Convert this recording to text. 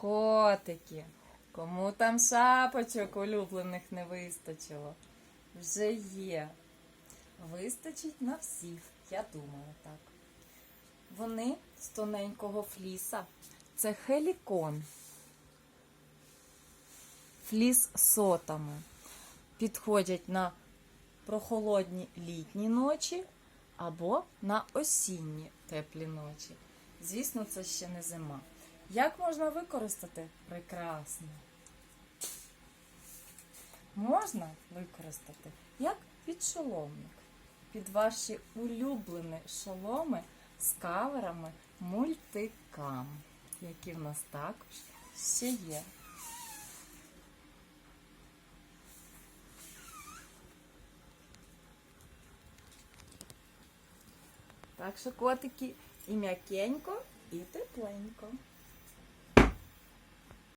Котики, кому там шапочок улюблених не вистачило? Вже є. Вистачить на всіх, я думаю так. Вони з тоненького фліса. Це хелікон. Фліс сотами. Підходять на прохолодні літні ночі або на осінні теплі ночі. Звісно, це ще не зима. Як можна використати? Прекрасно. Можна використати як підшоломник. Під ваші улюблені шоломи з каверами мультикам, які в нас також ще є. Так що котики і м'якенько, і тепленько.